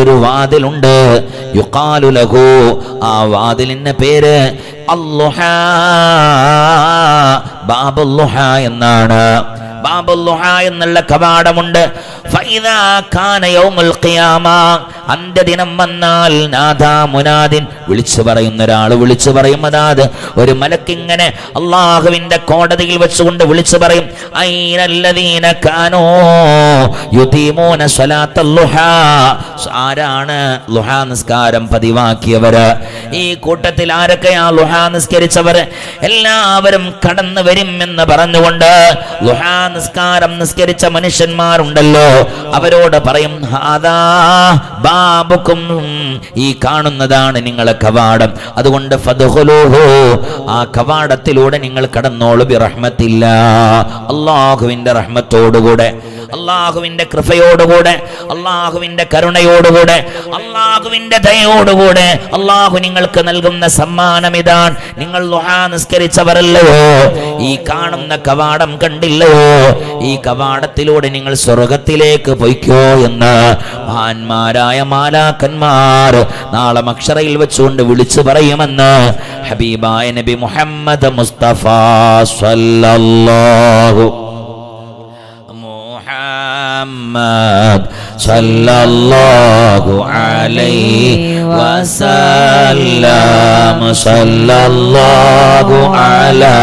ഒരു വാതിലുണ്ട്. യുഖാലു ലഹു. ആ വാതിലിന്റെ പേര് അല്ലുഹ ബാബുല്ലുഹ എന്നാണ്. ബാബുല്ലുഹ എന്നുള്ള കവാടമുണ്ട്. അന്ത്യദിനം വന്നാൽ നാദാ മുനാദിൻ. വിളിച്ചു പറയുന്ന ഒരാൾ വിളിച്ചു പറയും അതാത്. ഒരു മലക്കിങ്ങനെ അള്ളാഹുവിന്റെ കോടതിയിൽ വെച്ചുകൊണ്ട് വിളിച്ചു പറയും. ആരാണ് ലുഹാ നിസ്കാരം പതിവാക്കിയവര് ഈ കൂട്ടത്തിൽ ആരൊക്കെയാ ലുഹാ നിസ്കരിച്ചവര്? എല്ലാവരും കടന്നു വരും എന്ന് പറഞ്ഞുകൊണ്ട് ലുഹാ നിസ്കാരം നിസ്കരിച്ച മനുഷ്യന്മാരുണ്ടല്ലോ. അവരോട് പറയും ബാബുക്കും ഈ കാണുന്നതാണ് നിങ്ങളെ കവാടം. അതുകൊണ്ട് ആ കവാടത്തിലൂടെ നിങ്ങൾ കടന്നോളൂ അള്ളാഹുവിന്റെ റഹ്മത്തോടുകൂടെ. അള്ളാഹുവിന്റെ കൃപയോടുകൂടെ അള്ളാഹുവിന്റെ കരുണയോടുകൂടെ അള്ളാഹുവിന്റെ ദയോടുകൂടെ അള്ളാഹു നിങ്ങൾക്ക് നൽകുന്ന സമ്മാനം ഇതാണ് നിങ്ങൾ നിസ്കരിച്ചവരല്ലയോ ഈ കാണുന്ന കവാടം കണ്ടില്ലയോ ഈ കവാടത്തിലൂടെ നിങ്ങൾ സ്വർഗത്തിലേക്ക് പൊയ്ക്കോ എന്ന് മഹാന്മാരായ മാലാക്കന്മാർ നാളെ അക്ഷരയിൽ വെച്ചുകൊണ്ട് വിളിച്ചു പറയുമെന്ന് ഹബീബായ നബി മുഹമ്മദ് മുസ്തഫ സല്ലല്ലാഹു محمد صلى الله عليه وسلم صلى الله على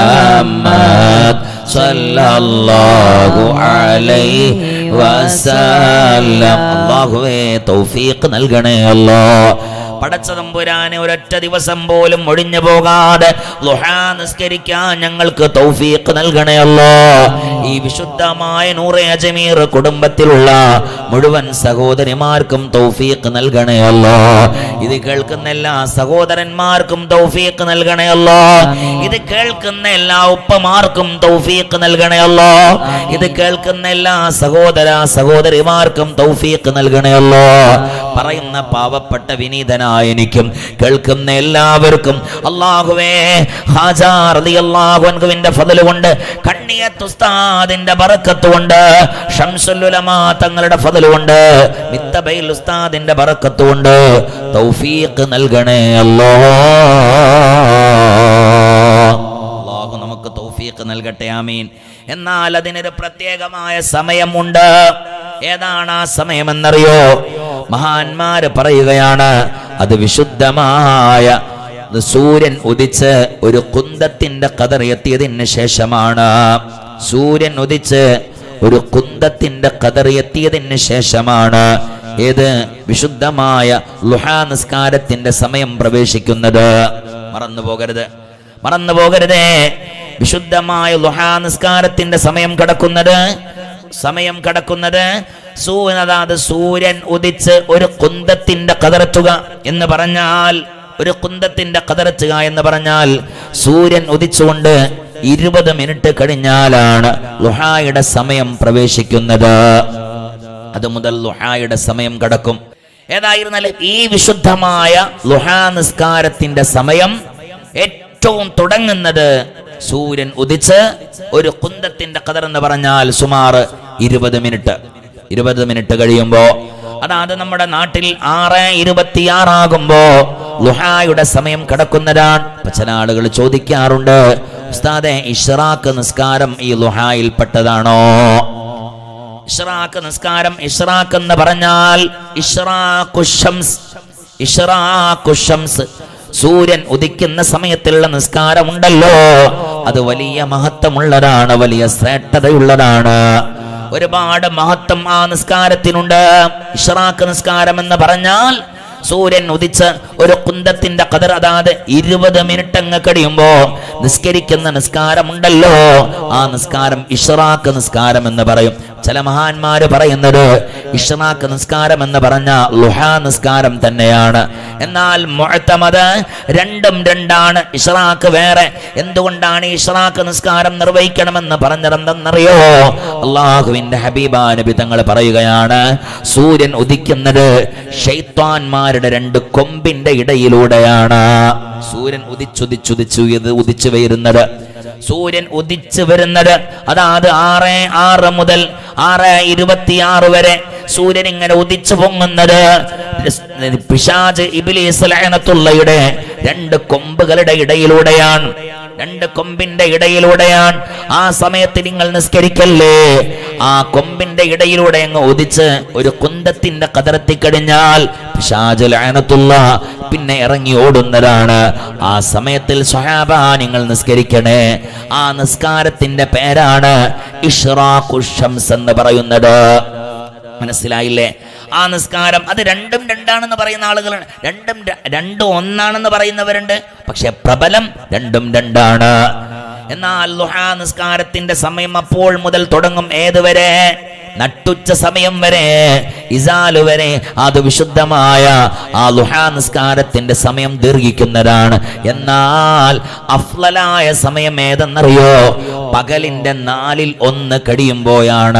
محمد صلى الله عليه وسلم അള്ളാഹുവേ തൗഫീഖ് നൽകണേ അല്ലാ പടച്ച തമ്പുരാനെ ഒരൊറ്റ ദിവസം പോലും ഒഴിഞ്ഞു പോകാതെ ലുഹാ നിസ്കരിക്കാൻ ഞങ്ങൾക്ക് തൗഫീഖ് നൽകണയല്ലോ ഈ വിശുദ്ധമായ നൂറെ അജമീർ കുടുംബത്തിലുള്ള മുഴുവൻ സഹോദരിമാർക്കും തൗഫീഖ് നൽകണയല്ലോ ഇത് കേൾക്കുന്ന എല്ലാ സഹോദരന്മാർക്കും തൗഫീഖ് നൽകണയല്ലോ ഇത് കേൾക്കുന്ന എല്ലാ ഉപ്പമാർക്കും തൗഫീഖ് നൽകണയല്ലോ ഇത് കേൾക്കുന്ന എല്ലാ സഹോദര സഹോദരിമാർക്കും തൗഫീഖ് നൽകണയല്ലോ പറയുന്ന പാവപ്പെട്ട വിനീതനായ എനിക്കും കേൾക്കുന്ന എല്ലാവർക്കും അള്ളാഹുവേ ഹാജാറിന്റെ ഫതൽ കൊണ്ട് കണ്ണിയത്ത് ഉസ്താദിന്റെ ബറക്കത്ത് കൊണ്ട് തങ്ങളുടെ ഫതലുകൊണ്ട് മിത്തബൈൽ ഉസ്താദിന്റെ ബറക്കത്ത് കൊണ്ട് തൗഫീഖ് നൽകണേ അല്ലോ. അള്ളാഹു നമുക്ക് തൗഫീഖ് നൽകട്ടെ ആമീൻ. എന്നാൽ അതിനൊരു പ്രത്യേകമായ സമയമുണ്ട്. ഏതാണ് ആ സമയമെന്നറിയോ? മഹാന്മാര് പറയുകയാണ് അത് വിശുദ്ധമായ സൂര്യൻ ഉദിച്ച് ഒരു കുന്തത്തിന്റെ കതർ എത്തിയതിന് ശേഷമാണ്. സൂര്യൻ ഉദിച്ച് ഒരു കുന്തത്തിന്റെ കതർ എത്തിയതിന് ശേഷമാണ് ഏത് വിശുദ്ധമായ ലുഹാ നിസ്കാരത്തിന്റെ സമയം പ്രവേശിക്കുന്നത്. മറന്നു പോകരുത്. മറന്നു പോകരുതേ. വിശുദ്ധമായ ലുഹാ നിസ്കാരത്തിന്റെ സമയം കടക്കുന്നത്? സമയം കടക്കുന്നത് സൂര്യൻ അതാത് സൂര്യൻ ഉദിച്ച് ഒരു കുന്തത്തിന്റെ കതറത്തുക എന്ന് പറഞ്ഞാൽ ഒരു കുന്തത്തിന്റെ കതറച്ചുക എന്ന് പറഞ്ഞാൽ സൂര്യൻ ഉദിച്ചുകൊണ്ട് ഇരുപത് മിനിറ്റ് കഴിഞ്ഞാലാണ് ലുഹായുടെ സമയം പ്രവേശിക്കുന്നത്. അത് മുതൽ ലുഹായുടെ സമയം കടക്കും. ഏതായിരുന്നാലും ഈ വിശുദ്ധമായ ലുഹാ നിസ്കാരത്തിന്റെ സമയം ഏറ്റവും തുടങ്ങുന്നത് സൂര്യൻ ഉദിച്ച് ഒരു കുന്തത്തിന്റെ എന്ന് പറഞ്ഞാൽ സുമാർ ഇരുപത് മിനിറ്റ്. ഇരുപത് മിനിറ്റ് കഴിയുമ്പോ അതാത് നമ്മുടെ നാട്ടിൽ ആറ് ഇരുപത്തിയാറാകുമ്പോ ലുഹായുടെ സമയം കടക്കുന്നതാണ്. ചില ആളുകൾ ചോദിക്കാറുണ്ട് ഉസ്താദെ ഇഷ്റാഖ് നിസ്കാരം ഈ ലുഹായിൽ പെട്ടതാണോ? ഇഷ്റാഖ് നിസ്കാരം ഇഷ്റാഖ് എന്ന് പറഞ്ഞാൽ സൂര്യൻ ഉദിക്കുന്ന സമയത്തുള്ള നിസ്കാരമുണ്ടല്ലോ. അത് വലിയ മഹത്വമുള്ളതാണ് വലിയ ശ്രേഷ്ഠതയുള്ളതാണ്. ഒരുപാട് മഹത്വം ആ നിസ്കാരത്തിനുണ്ട്. ഇഷ്റാഖ് നിസ്കാരം എന്ന് പറഞ്ഞാൽ സൂര്യൻ ഉദിച്ച് ഒരു കുന്തത്തിന്റെ കതിർ അതാത് ഇരുപത് മിനിറ്റ് അങ്ങ് കഴിയുമ്പോ നിസ്കരിക്കുന്ന നിസ്കാരമുണ്ടല്ലോ. ആ നിസ്കാരം ഇഷറാക്ക് നിസ്കാരം എന്ന് പറയും. ചില മഹാന്മാര് പറയുന്നത് ഇഷറാക്ക് നിസ്കാരം എന്ന് പറഞ്ഞ ലുഹാ നിസ്കാരം തന്നെയാണ്. എന്നാൽ മുഴത്തമത് രണ്ടും രണ്ടാണ് ഇഷറാക്ക് വേറെ. എന്തുകൊണ്ടാണ് ഇഷ്റാഖ് നിസ്കാരം നിർവഹിക്കണമെന്ന് പറഞ്ഞതെന്തെന്നറിയോ അള്ളാഹുവിന്റെ ഹബീബാനബി തങ്ങൾ പറയുകയാണ് സൂര്യൻ ഉദിക്കുന്നത് ഷെയ്ത്താൻമാരുടെ രണ്ട് കൊമ്പിന്റെ ഇടയിലൂടെയാണ്. സൂര്യൻ ഉദിച്ചുദിച്ചുദിച്ചു ഇത് ഉദിച്ചു വരുന്നത്. സൂര്യൻ ഉദിച്ചു വരുന്നത് അതായത് ആറ് ആറ് മുതൽ ആറ് ഇരുപത്തിയാറ് വരെ സൂര്യൻ ഇങ്ങനെ ഉദിച്ചു പൊങ്ങുന്നത്. പിശാജ് ഇബിലീസ് ലയനത്തുള്ളയുടെ രണ്ട് കൊമ്പുകളുടെ ഇടയിലൂടെയാണ്. രണ്ട് കൊമ്പിന്റെ ഇടയിലൂടെയാണ്. ആ സമയത്ത് നിങ്ങൾ നിസ്കരിക്കല്ലേ? ആ കൊമ്പിന്റെ ഇടയിലൂടെ അങ്ങ് ഒതിച്ച് ഒരു കുന്തത്തിന്റെ കതിർത്തി കഴിഞ്ഞാൽ പിശാജ് ലയനത്തുള്ള പിന്നെ ഇറങ്ങി ഓടുന്നതാണ്. ആ സമയത്തിൽ സ്വഹാബ നിങ്ങൾ നിസ്കരിക്കണേ. ആ നിസ്കാരത്തിന്റെ പേരാണ് ഇഷ്റാഖുഷംസ് എന്ന് പറയുന്നത്. മനസ്സിലായില്ലേ? ആ നിസ്കാരം അത് രണ്ടും രണ്ടാണെന്ന് പറയുന്ന ആളുകളാണ്. രണ്ടും രണ്ടും ഒന്നാണെന്ന് പറയുന്നവരുണ്ട്. പക്ഷെ പ്രബലം രണ്ടും രണ്ടാണ്. എന്നാൽ ലുഹാ നിസ്കാരത്തിന്റെ സമയം അപ്പോൾ മുതൽ തുടങ്ങും. ഏതുവരെ നട്ടുച്ച സമയം വരെ. ഇസാലു വരെ. അത് വിശുദ്ധമായ ആ ലുഹാ നിസ്കാരത്തിന്റെ സമയം ദീർഘിക്കുന്നതാണ്. എന്നാൽ അഫ്ലലായ സമയം ഏതെന്നറിയോ? പകലിന്റെ നാലിൽ ഒന്ന് കഴിയുമ്പോഴാണ്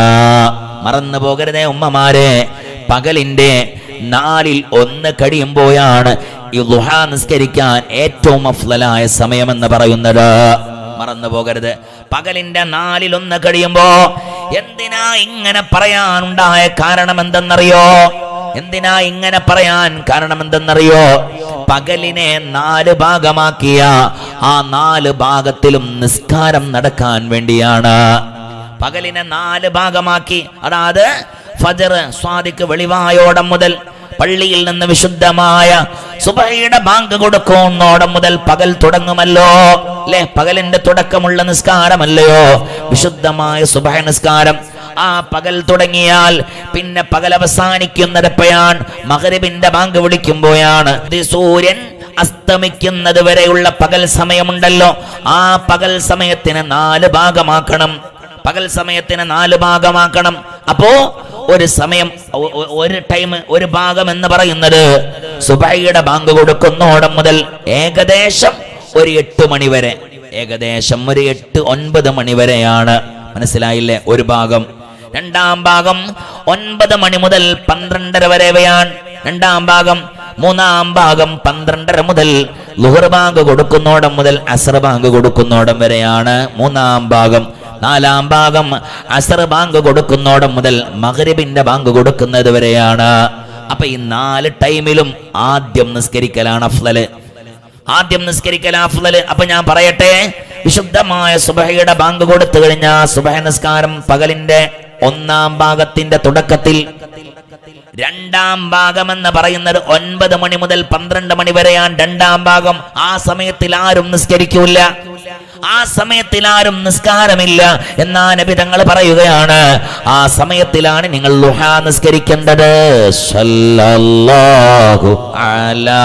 മറന്നു പോകരുതേ ഉമ്മമാരെ. പകലിന്റെ നാലിൽ ഒന്ന് കഴിയുമ്പോഴാണ് ഈ ദുഹ നിസ്കരിക്കാൻ ഏറ്റവും അഫ്ലലായ സമയമെന്ന് പറയുന്നത്. മറന്നു പോകരുത്. പകലിന്റെ നാലിൽ ഒന്ന് കഴിയുമ്പോ എന്തിനാ ഇങ്ങനെ പറയാനുണ്ടായ കാരണം എന്തെന്നറിയോ എന്തിനാ ഇങ്ങനെ പറയാൻ കാരണം എന്തെന്നറിയോ പകലിനെ നാല് ഭാഗമാക്കിയ ആ നാല് ഭാഗത്തിലും നിസ്കാരം നടക്കാൻ വേണ്ടിയാണ്. പകലിനെ നാല് ഭാഗമാക്കി. അതായത് ഫജർ സ്വാദിക്ക് വെളിവായോടം മുതൽ പള്ളിയിൽ നിന്ന് വിശുദ്ധമായ സുബഹയുടെ ബാങ്ക് കൊടുക്കുന്നോടം മുതൽ പകൽ തുടങ്ങുമല്ലോ. അല്ലെ? പകലിന്റെ തുടക്കമുള്ള നിസ്കാരമല്ലയോ? വിശുദ്ധമായ സുബഹ നിസ്കാരം. ആ പകൽ തുടങ്ങിയാൽ പിന്നെ പകൽ അവസാനിക്കുന്നതെപ്പോഴാണ് മഗ്‌രിബിന്റെ ബാങ്ക് വിളിക്കുമ്പോഴാണ്. സൂര്യൻ അസ്തമിക്കുന്നത് വരെയുള്ള പകൽ സമയമുണ്ടല്ലോ. ആ പകൽ സമയത്തിന് നാല് ഭാഗമാക്കണം. പകൽ സമയത്തിന് നാല് ഭാഗമാക്കണം. അപ്പോ ഒരു സമയം ഒരു ടൈം ഒരു ഭാഗം എന്ന് പറയുന്നത് സുബൈയുടെ ബാങ്ക് കൊടുക്കുന്നോടം മുതൽ ഏകദേശം ഒരു എട്ട് മണി വരെ. ഏകദേശം ഒരു എട്ട് ഒൻപത് മണി വരെയാണ്. മനസ്സിലായില്ലേ? ഒരു ഭാഗം. രണ്ടാം ഭാഗം ഒൻപത് മണി മുതൽ പന്ത്രണ്ടര വരെയാണ്. രണ്ടാം ഭാഗം മൂന്നാം ഭാഗം പന്ത്രണ്ടര മുതൽ ലുഹർ ബാങ്ക് കൊടുക്കുന്നോടം മുതൽ അസർ ബാങ്ക് കൊടുക്കുന്നോടം വരെയാണ്. മൂന്നാം ഭാഗം നാലാം ഭാഗം അസർ ബാങ്ക് കൊടുക്കുന്നോടം മുതൽ മഗ്രിബിന്റെ ബാങ്ക് കൊടുക്കുന്നത് വരെയാണ്. അപ്പൊ ഈ നാല് ടൈമിലും ആദ്യം നിസ്കരിക്കലാണ് അഫ്ലല് ആദ്യം നിസ്കരിക്കൽ അഫ്ലല് അപ്പൊ ഞാൻ പറയട്ടെ വിശുദ്ധമായ സുബഹയുടെ ബാങ്ക് കൊടുത്തു കഴിഞ്ഞ സുബഹ നിസ്കാരം പകലിന്റെ ഒന്നാം ഭാഗത്തിന്റെ തുടക്കത്തിൽ രണ്ടാം ഭാഗം എന്ന് പറയുന്നത് ഒൻപത് മണി മുതൽ പന്ത്രണ്ട് മണി വരെയാണ് രണ്ടാം ഭാഗം. ആ സമയത്തിൽ ആരും നിസ്കരിക്കൂല ആ സമയത്തിൽ ആരും നിസ്കാരമില്ല എന്നാ നബി തങ്ങൾ പറയുകയാണ്. ആ സമയത്തിലാണ് നിങ്ങൾ ലുഹ നിസ്കരിക്കേണ്ടത്. സല്ലല്ലാഹു അലാ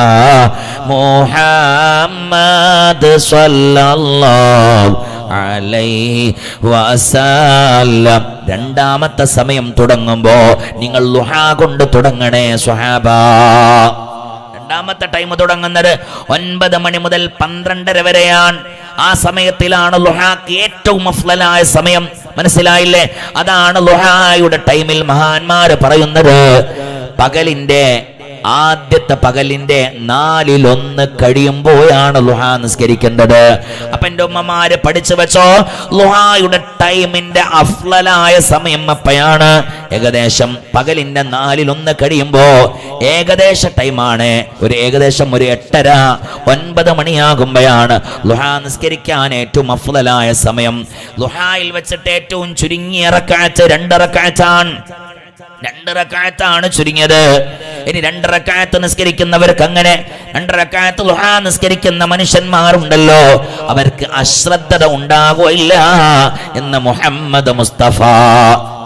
മുഹമ്മദ് സല്ലല്ലാഹു അലൈഹി വസല്ലം. രണ്ടാമത്തെ സമയം തുടങ്ങുമ്പോ നിങ്ങൾ ലുഹ കൊണ്ട് തുടങ്ങണേ സ്വഹാബ. രണ്ടാമത്തെ ടൈം തുടങ്ങുന്നത് ഒൻപത് മണി മുതൽ പന്ത്രണ്ടര വരെയാണ്. ആ സമയത്തിലാണ് ലുഹാക്ക് ഏറ്റവും അഫ്ലലായ സമയം. മനസ്സിലായില്ലേ? അതാണ് ലുഹായുടെ ടൈമിൽ മഹാന്മാര് പറയുന്നത് പകലിന്റെ ആദ്യത്തെ പകലിന്റെ നാലിലൊന്ന് കഴിയുമ്പോഴാണ് ലുഹ നിസ്കരിക്കേണ്ടത്. അപ്പൊ എന്റെ ഉമ്മമാര് പഠിച്ചു വെച്ചോ ലുഹായുടെ ടൈമിന്റെ അഫ്ലലായ സമയം അപ്പയാണ്. ഏകദേശം പകലിന്റെ നാലിലൊന്ന് കഴിയുമ്പോ ഏകദേശ ടൈമാണ്. ഒരു ഏകദേശം ഒരു എട്ടര ഒൻപത് മണിയാകുമ്പോഴാണ് ലുഹ നിസ്കരിക്കാൻ ഏറ്റവും അഫ്ലലായ സമയം. ലുഹായിൽ വെച്ചിട്ട് ഏറ്റവും ചുരുങ്ങിയ ഇറക്കാഴ്ച രണ്ട് രണ്ടിറക്കാഴ്ചാണ് രണ്ട് റക്കായത്താണ് ചുരുങ്ങിയത്. ഇനി രണ്ടിറക്കാഴ്ച നിസ്കരിക്കുന്നവർക്ക് അങ്ങനെ രണ്ട് റക്കായത്ത് ലുഹാ നിസ്കരിക്കുന്ന മനുഷ്യന്മാരുണ്ടല്ലോ. അവർക്ക് അശ്രദ്ധത ഉണ്ടാകുകയില്ല എന്ന് മുഹമ്മദ് മുസ്തഫ.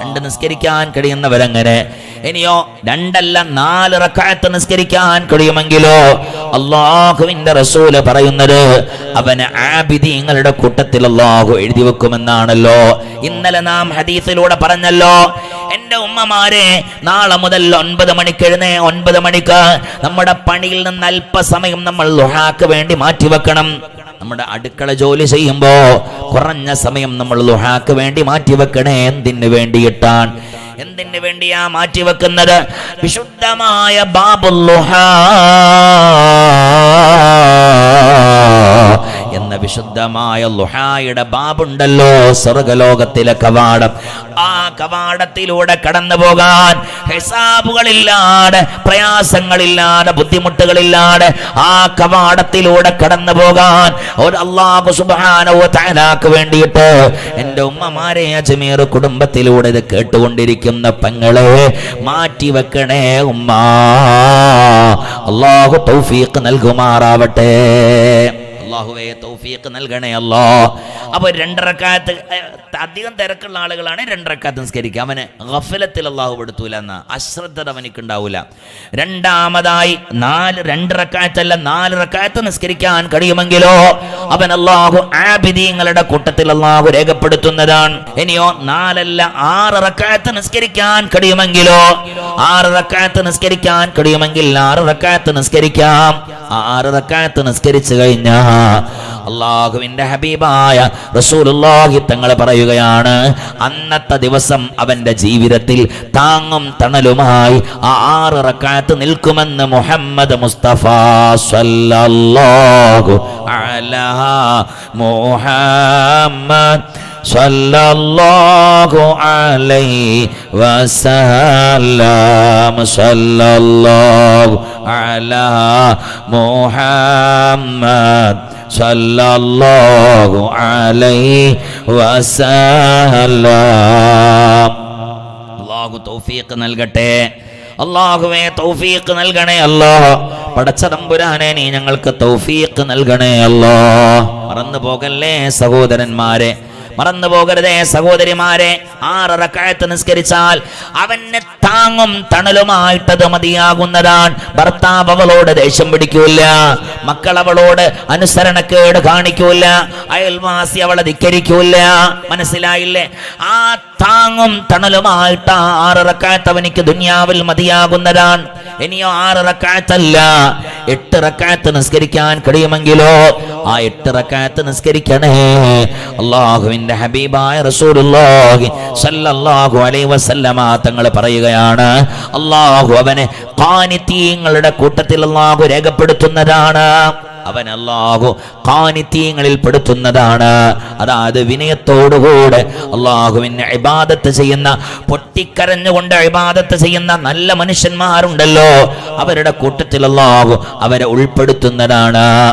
രണ്ട് നിസ്കരിക്കാൻ കഴിയുന്നവരങ്ങനെ ഇനിയോ രണ്ടല്ല നാല് റക്കായത്ത് നിസ്കരിക്കാൻ കഴിയുമെങ്കിലോ? അള്ളാഹുവിന്റെ റസൂൽ പറയുന്നത് അവന് ആബിദീങ്ങളുടെ കൂട്ടത്തിൽ അള്ളാഹു എഴുതി വെക്കുമെന്നാണല്ലോ. ഇന്നലെ നാം ഹദീസിലൂടെ പറഞ്ഞല്ലോ എന്റെ ഉമ്മമാരെ നാളെ മുതൽ ഒൻപത് മണിക്ക് എഴുന്നേ ഒൻപത് മണിക്ക് നമ്മുടെ പണിയിൽ നിന്ന് അല്പസമയം നമ്മൾ ലുഹാക്ക് വേണ്ടി മാറ്റിവെക്കണം. നമ്മുടെ അടുക്കള ജോലി ചെയ്യുമ്പോ കുറഞ്ഞ സമയം നമ്മൾ ലുഹാക്ക് വേണ്ടി മാറ്റിവെക്കണേ എന്തിനു വേണ്ടിയിട്ടാണ്? എന്തിനു വേണ്ടിയാ മാറ്റിവെക്കുന്നത്? വിശുദ്ധമായ ബാബുൽ ലുഹാ എന്ന വിശുദ്ധമായ ലുഹായുടെ ബാബുണ്ടല്ലോ സ്വർഗലോകത്തിലെ കവാടം. ആ കവാടത്തിലൂടെ കടന്നു പോകാൻ ഹിസാബുകളില്ലാതെ പ്രയാസങ്ങളില്ലാതെ ബുദ്ധിമുട്ടുകളില്ലാതെ ആ കവാടത്തിലൂടെ കടന്നു പോകാൻ ഒരു അള്ളാഹു സുബാനോ താലാക്ക് വേണ്ടിയിട്ട് എന്റെ ഉമ്മമാരെ അജ്മീർ കുടുംബത്തിലൂടെ ഇത് കേട്ടുകൊണ്ടിരിക്കുന്ന പെങ്ങളെ മാറ്റി വെക്കണേ ഉമ്മ. അള്ളാഹു തൗഫീഖ് നൽകുമാറാവട്ടെ. അള്ളാഹുവേ തൗഫീഖ് നൽകണേ അല്ലോ അപ്പൊ രണ്ടരക്കാലത്ത് അധികം തിരക്കുള്ള ആളുകളാണ് രണ്ടരക്കാലത്ത് നിസ്കരിക്കുക. അവന് ഗഫലത്തിൽ അള്ളാഹു പെടുത്തൂല എന്ന. അശ്രദ്ധത അവനിക്ക് ഉണ്ടാവൂല രണ്ടാമതായി നാല് രണ്ടരക്കാലത്തല്ല നാല് റക്കായത്ത് നിസ്കരിക്കാൻ കഴിയുമെങ്കിലോ അവൻ അള്ളാഹു ആബിദീങ്ങളുടെ കൂട്ടത്തിൽ അള്ളാഹു രേഖപ്പെടുത്തുന്നതാണ്. ഇനിയോ നാലല്ല ആറ് നിസ്കരിക്കാൻ കഴിയുമെങ്കിലോ ആറ് നിസ്കരിക്കാൻ കഴിയുമെങ്കിൽ ആറ് നിസ്കരിക്കാം. ആറ് നിസ്കരിച്ചു കഴിഞ്ഞാ അള്ളാഹുവിന്റെ ഹബീബായ റസൂലുള്ളാഹി തങ്ങൾ പറയുകയാണ് അന്നത്തെ ദിവസം അവന്റെ ജീവിതത്തിൽ താങ്ങും തണലുമായി ആ ആറ് റക്കാത്ത് നിൽക്കുമെന്ന് മുഹമ്മദ് മുസ്തഫ സല്ലല്ലാഹു അലാ മുഹമ്മദ് സല്ലല്ലാഹു അലൈഹി വസല്ലം സല്ലല്ലാഹു അലാ മുഹമ്മദ് സല്ലല്ലാഹു അലൈഹി വസല്ലം. الله തൗഫീഖ് നൽകട്ടെ. അള്ളാഹുവേ തൗഫീഖ് നൽകണേ അല്ലോ. പടച്ചതമ്പുരാനെ നീ ഞങ്ങൾക്ക് തൗഫീഖ് നൽകണേ അല്ലോ. മറന്നു പോകല്ലേ സഹോദരന്മാരെ? മറന്നു പോകരുതേ സഹോദരിമാരെ. ആററക്കായത്ത് നിസ്കരിച്ചാൽ അവനെ താങ്ങും തണലുമായിട്ടത് മതിയാകുന്നതാണ്. ഭർത്താവ് അവളോട് ദേഷ്യം പിടിക്കൂല മക്കൾ അവളോട് അനുസരണക്കേട് കാണിക്കൂല അയൽവാസി അവളെ ധിക്കരിക്കൂല മനസ്സിലായില്ലേ? ആ താങ്ങും തണലുമായിട്ട് ആ ആററക്കായത്ത് അവനിക്ക് ദുന്യാവിൽ മതിയാകുന്നതാണ്. ഇനിയോ ആററക്കായത്തല്ല എട്ട് റക്കാത്ത് നിസ്കരിക്കാൻ കഴിയുമെങ്കിലോ? ആ എട്ട് റക്കാത്ത് നിസ്കരിക്കണേ. അള്ളാഹുവിന്റെ ഹബീബായ റസൂലുള്ളാഹി സല്ലല്ലാഹു അലൈഹി വസല്ലമ തങ്ങൾ പറയുകയാണ് അള്ളാഹു അവനെ ഖാനിത്തീങ്ങളുടെ കൂട്ടത്തിൽ അള്ളാഹു രേഖപ്പെടുത്തുന്നതാണ്. അവൻ അള്ളാഹു കാനിത്യങ്ങളിൽ പെടുത്തുന്നതാണ്. അതായത് വിനയത്തോടുകൂടെ അള്ളാഹുവിന് ഇബാദത്ത് ചെയ്യുന്ന പൊട്ടിക്കരഞ്ഞുകൊണ്ട് ഇബാദത്ത് ചെയ്യുന്ന നല്ല മനുഷ്യന്മാരുണ്ടല്ലോ. അവരുടെ കൂട്ടത്തിൽ അള്ളാഹു അവരെ ഉൾപ്പെടുത്തുന്നതാണ്.